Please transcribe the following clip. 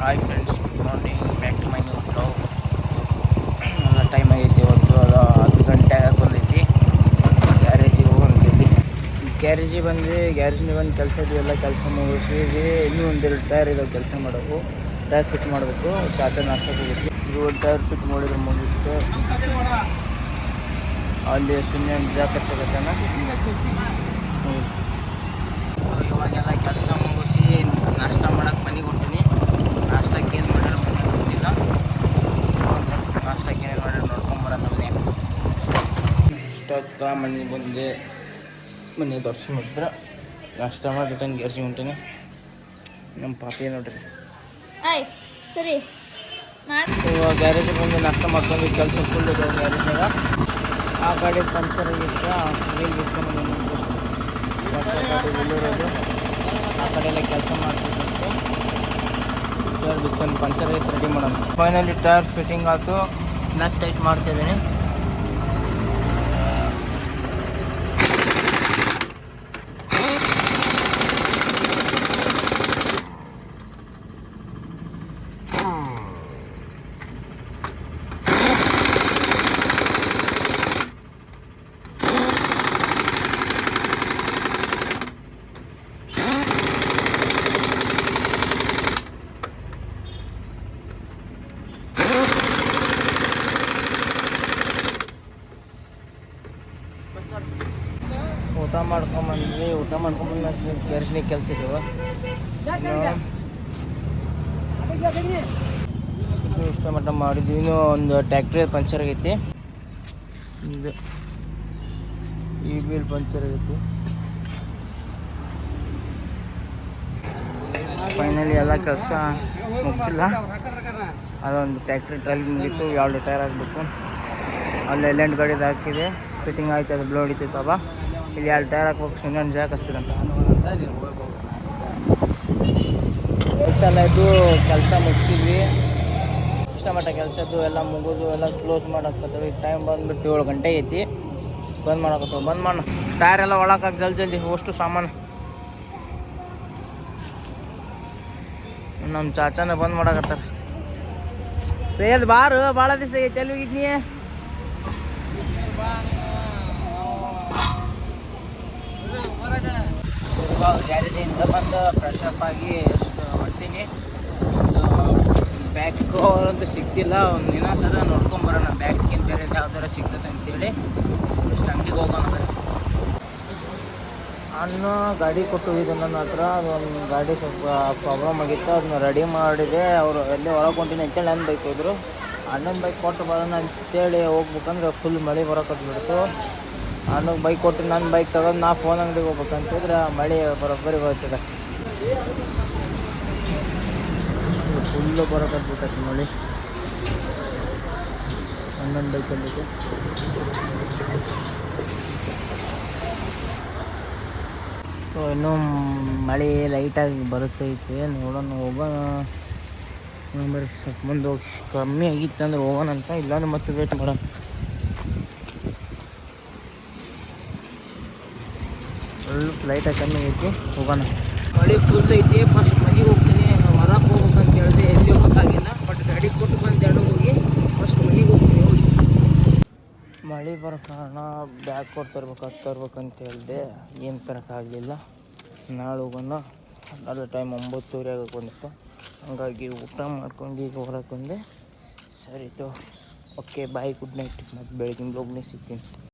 Hi friends good morning back to my new blog ಎಲ್ಲ time ಆಗೈತಿ ಇವತ್ತು. ಅದು ಹತ್ತು ಗಂಟೆ ಬಂದೈತಿ. ಗ್ಯಾರೇಜಿಗೆ ಹೋಗಂತೈತಿ ಗ್ಯಾರೇಜಿಗೆ ಬಂದ್ವಿ. ಗ್ಯಾರೇಜಿಗೆ ಬಂದು ಕೆಲಸ ಎಲ್ಲ ಕೆಲಸ ಮುಗಿಸಿದ್ವಿ ಇನ್ನೂ ಒಂದೆರಡು ಟೈರ್ ಇದಾವೆ ಕೆಲಸ ಮಾಡೋದು ಟೈರ್ ಫಿಟ್ ಮಾಡಬೇಕು. ಚಾಚಾ ನಾಷ್ಟ ಹೋಗಿದ್ವಿ ಇದು ಒಂದು ಟೈರ್ ಫಿಟ್ ಮಾಡಿದ್ರೆ ಮುಗಿಸ್ತು ಅಲ್ಲಿ ಸುಮ್ಮನೆ ಜಾಕ ಚಗತ್ತಾನ ಇವಾಗೆಲ್ಲ ಕೆಲಸ ಮುಗಿಸಿ ನಾಷ್ಟ ಮಾಡೋಕ್ಕೆ ಮನೆಗೆ ಹೊಂಟೀನಿ ನಾಷ್ಟಕ್ಕೆ ಏನು ಮಾಡ್ಯಾರ ಮನೆಗೆ ಗೊತ್ತಿಲ್ಲ ನಾಷ್ಟಕ್ಕೆ ಏನೇನು ಮಾಡ್ಯಾರ ನೋಡ್ಕೊಂಬರೋಣ ಮನೆ ಇಷ್ಟೊತ್ತ ಮನೆಗೆ ಬಂದೆ. ಮನೆ ದರ್ಶನ ಮಾಡಿದ್ರೆ ನಾಷ್ಟ ಮಾಡಿ ರಿಟರ್ನ್ ಗ್ಯಾರ್ಸಿ ಹೊಂಟೇನೆ ನಮ್ಮ ಪಾಪಿ ನೋಡ್ರಿ. ಆಯ್ ಸರಿ. ಗ್ಯಾರೇಜ್ ಇವಾಗ ಗ್ಯಾರೇಜಿಗೆ ಬಂದು ನಾಷ್ಟ ಮಾಡ್ಕೊಂಡು ಕೆಲಸ ಫುಲ್ ಗ್ಯಾರೇಜಾಗ ಗ್ಯಾರೇಜ್ನಾಗ ಆ ಗಾಡಿ ಪಂಚರ್ ಆಗಿತ್ತು ವೀಲ್ ಬಿಟ್ಕೊಂಡು ಇಲ್ಲಿರೋದು ಆ ಕಡೆ ಎಲ್ಲ ಕೆಲಸ ಮಾಡ್ತಿದ್ದಂತೆ ಟೈರ್ ಬಿಟ್ಕೊಂಡು ಪಂಚರ್ ಐತೆ ರೆಡಿ ಮಾಡೋಣ. ಫೈನಲಿ ಟೈರ್ ಫಿಟ್ಟಿಂಗ್ ಆಯಿತು. ನಟ್ ಟೈಟ್ ಮಾಡ್ತಿದ್ದೀನಿ ಊಟ ಮಾಡ್ಕೊಂಬಂದ್ವಿ. ಊಟ ಮಾಡ್ಕೊಂಬಂದು ಕೆರ್ಸ್ನಿಗೆ ಕೆಲಸ ಇದು ಇಷ್ಟ ಮಟ್ಟ ಮಾಡಿದ್ವಿ. ಇನ್ನೂ ಒಂದು ಟ್ಯಾಕ್ಟ್ರಿ ಪಂಚರ್ ಆಗೈತಿ. ಇದು ಈ ವೀಲ್ ಪಂಚರ್ ಆಗೈತಿ. ಫೈನಲಿ ಎಲ್ಲ ಕೆಲಸ ಮುಗ್ತಿಲ್ಲ ಅದೊಂದು ಟ್ಯಾಕ್ಟ್ರಿ ಟ್ರಲ್ ಮುಗಿತು. ಎರಡು ಟೈರ್ ಆಗಬೇಕು ಅಲ್ಲಿ ಎಲ್ಲೆಂಟ್ ಗಾಡಿದು ಹಾಕಿದೆ. ಫಿಟ್ಟಿಂಗ್ ಆಯ್ತು, ಅದು ಬ್ಲೋ ಹೊಡಿತೈತವ ಇಲ್ಲಿ ಎರಡು ಟೈರ್ ಹಾಕ್ಬೇಕು ಇನ್ನೊಂದು ಜಾಗ ಅಂತ ಕೆಲಸ ಎಲ್ಲ ಇದ್ದು ಕೆಲಸ ಮುಗಿಸಿದ್ವಿ ಇಷ್ಟ ಮಟ್ಟ ಕೆಲಸದ್ದು ಎಲ್ಲ ಮುಗಿದು ಎಲ್ಲ ಕ್ಲೋಸ್ ಮಾಡಕ್ಕತ್ತವೆ ಈಗ ಟೈಮ್ ಬಂದ್ಬಿಟ್ಟು ಏಳು ಗಂಟೆ ಐತಿ ಬಂದ್ ಮಾಡಕತ್ತವ ಬಂದ್ ಮಾಡ ಟೈರ್ ಎಲ್ಲ ಒಳಕಾಗ ಜಲ್ದಿ ಜಲ್ದಿ ಅಷ್ಟು ಸಾಮಾನು ನಮ್ಮ ಚಾಚಾನ ಬಂದ್ ಮಾಡಕತ್ತಾರ ಸೇದ್ ಬಾರು ಭಾಳ ದಿವಸ ಐತಿ ಎಲ್ಲಿ ಹೋಗಿದ್ನಿ ಗ್ಯಾರೇಜಿಂದ ಬಂದು ಫ್ರೆಶ್ ಅಪ್ ಆಗಿ ಹೊಂಟೀನಿ. ಬ್ಯಾಗ್ ಕವರ್ ಅಂತೂ ಸಿಗ್ತಿಲ್ಲ, ಒಂದು ದಿನ ಸದ ನೋಡ್ಕೊಂಬರೋಣ ಬ್ಯಾಗ್ ಸ್ಕಿನ್ ಬೇರೆ ಯಾವ್ದಾರ ಸಿಗ್ತದೆ ಅಂತೇಳಿ ಇಷ್ಟು ಅಂಗಡಿಗೆ ಹೋಗೋಣ ಅಣ್ಣ, ಗಾಡಿ ಕೊಟ್ಟು ಹೋಗಿದ್ದೆ ನನ್ನ ಹತ್ರ ಅದೊಂದು ಗಾಡಿ ಸ್ವಲ್ಪ ಪ್ರಾಬ್ಲಮ್ ಆಗಿತ್ತು. ಅದನ್ನ ರೆಡಿ ಮಾಡಿದೆ. ಅವರು ಎಲ್ಲಿ ಹೊರಗೆ ಹೊಂಟೀನಿ ಅಂತೇಳಿ ನನ್ನ ಬೈಕ್ ಹೋದರು. ಅಣ್ಣನ ಬೈಕ್ ಕೊಟ್ಟು ಬರೋಣ ಅಂತೇಳಿ ಹೋಗ್ಬೇಕಂದ್ರೆ ಫುಲ್ ಮಳೆ ಬರೋಕತ್ಬಿಡ್ತು ಅಣ್ಣಗೆ ಬೈಕ್ ಕೊಟ್ಟು ನನ್ನ ಬೈಕ್ ತಗೊಂಡು ನಾ ಫೋನ್ ಅಂಗಡಿಗೆ ಹೋಗ್ಬೇಕಂತಿದ್ರೆ ಮಳೆ ಬರೋಬ್ಬರಿ ಬರ್ತದೆ ಫುಲ್ಲು ಬರೋಕತ್ಬಿಟ್ಟೈತಿ ಮಳೆ. ಬೈಕ್ ಬೈಕಲ್ಲಿ ಸೊ ಇನ್ನೂ ಮಳೆ ಲೈಟಾಗಿ ಬರುತ್ತೈತೆ, ನೋಡೋಣ ಹೋಗೋಣ. ಮುಂದೆ ಹೋಗಿ ಕಮ್ಮಿ ಆಗಿತ್ತು ಅಂದ್ರೆ ಹೋಗೋಣ ಅಂತ, ಇಲ್ಲಾಂದ್ರೆ ಮತ್ತೆ ವೇಟ್ ಮಾಡೋಣ. ಫುಲ್ ಲೈಟಾಗಿ ಕಮ್ಮಿ ಐತಿ. ಹೋಗೋಣ. ಮಳೆ ಫುಲ್ ಐತಿ. ಫಸ್ಟ್ ಮನೆಗೆ ಹೋಗ್ತೀನಿ. ಹೊರಗೆ ಹೋಗ್ಬೇಕಂತ ಹೇಳಿದೆ ಎಲ್ಲಿ ಹೋಗೋಕ್ಕಾಗಿಲ್ಲ ಬಟ್ ಗಾಡಿ ಕೊಟ್ಟು ಬಂದು ಎರಡು ಹೋಗಿ ಫಸ್ಟ್ ಮನೆಗೆ ಹೋಗ್ತೀನಿ. ಹೋಗಿ ಮಳೆ ಬರೋ ಕಾರಣ ಬ್ಯಾಗ್ ಕೊಟ್ಟು ತರ್ಬೇಕು ಅದು ತರ್ಬೇಕಂತ ಹೇಳಿದೆ. ಏನು ತರೋಕ್ಕಾಗಲಿಲ್ಲ ನಾಳೆ ಹೋಗೋಣ. ಹನ್ನೆರಡು ಟೈಮ್ ಒಂಬತ್ತುವರೆ ಆಗಕ್ಕೆ ಬಂದಿತ್ತು. ಹಂಗಾಗಿ ಊಟ ಮಾಡ್ಕೊಂಡು ಈಗ ಹೊರಗೆ ಬಂದೆ. ಸರಿ ತೋ. ಓಕೆ ಬಾಯ್ ಗುಡ್ ನೈಟ್ ಮತ್ತು ಬೆಳಗಿನ ಬ್ಲಾಗ್ನೇ ಸಿಗ್ತೀನಿ.